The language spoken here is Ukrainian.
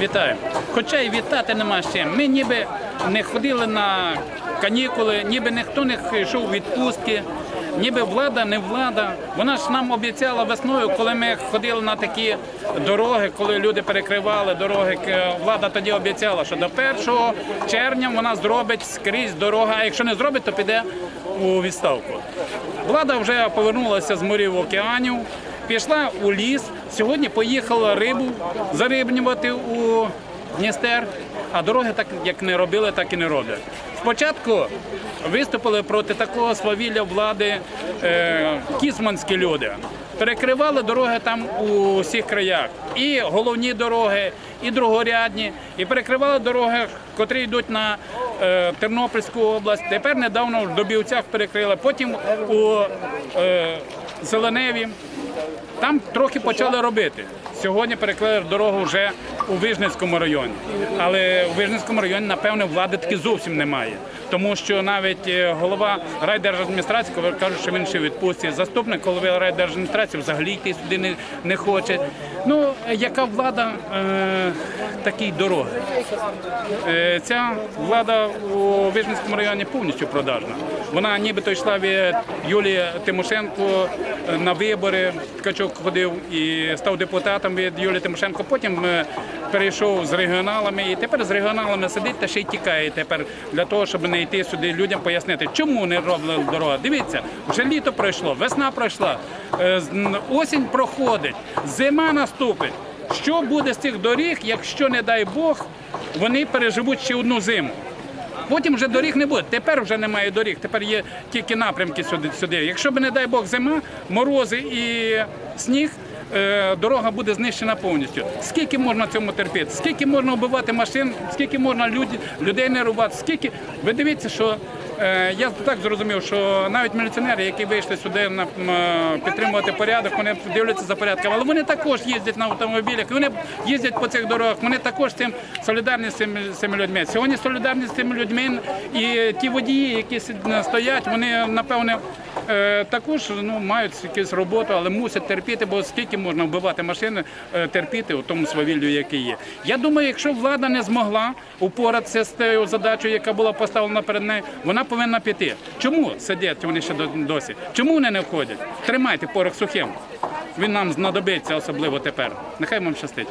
Вітаю. Хоча й вітати нема з чим. Ми ніби не ходили на канікули, ніби ніхто не йшов у відпустки, ніби влада не влада. Вона ж нам обіцяла весною, коли ми ходили на такі дороги, коли люди перекривали дороги. Влада тоді обіцяла, що до 1 червня вона зробить скрізь дорога. А якщо не зробить, то піде у відставку. Влада вже повернулася з морів океанів, пішла у ліс. Сьогодні поїхала рибу зарибнювати у Дністер, а дороги так як не робили, так і не роблять. Спочатку виступили проти такого свавілля влади е, кісманські люди. Перекривали дороги там у всіх краях. І головні дороги, і другорядні, і перекривали дороги, котрі йдуть на е, Тернопільську область. Тепер недавно в Добівцях перекрили, потім у е, Зеленеві. Там трохи почали робити. Сьогодні перекрили дорогу вже у Вижницькому районі. Але у Вижницькому районі, напевне, влади таки зовсім немає. Тому що навіть е, голова райдержадміністрації кажуть, що він ще відпустці. Заступник голови райдержадміністрації взагалі йти сюди не, не хоче. Ну, яка влада, е, такі й дороги. Е, Ця влада у Вижницькому районі повністю продажна. Вона нібито йшла від Юлії Тимошенко е, на вибори. Ткачук ходив і став депутатом від Юлії Тимошенко. Потім е, перейшов з регіоналами і тепер з регіоналами сидить та ще й тікає тепер для того, щоб не йти сюди людям пояснити, чому не роблять дорога. Дивіться, вже літо пройшло, весна пройшла, е, осінь проходить, зима наступить. Що буде з цих доріг, якщо, не дай Бог, вони переживуть ще одну зиму? Потім вже доріг не буде. Тепер вже немає доріг, тепер є тільки напрямки сюди. сюди. Якщо б, не дай Бог, зима, морози і сніг, е, дорога буде знищена повністю. Скільки можна цьому терпіти? Скільки можна вбивати машин, скільки можна людей людей рубати, Скільки ви дивіться, що я так зрозумів, що навіть міліціонери, які вийшли сюди на е, підтримувати порядок, вони дивляться за порядком, але вони також їздять на автомобілях, вони їздять по цих дорогах. Вони також цим солідарні з цими, з цими людьми. Сьогодні солідарні з цими людьми і ті водії, які стоять, вони напевне. е, Також ну, мають якусь роботу, але мусять терпіти, бо скільки можна вбивати машини, е, терпіти у тому свавіллю, яке є. Я думаю, якщо влада не змогла упоратися з тією задачею, яка була поставлена перед нею, вона повинна піти. Чому сидять вони ще досі? Чому вони не входять? Тримайте порох сухим. Він нам знадобиться особливо тепер. Нехай вам щастить.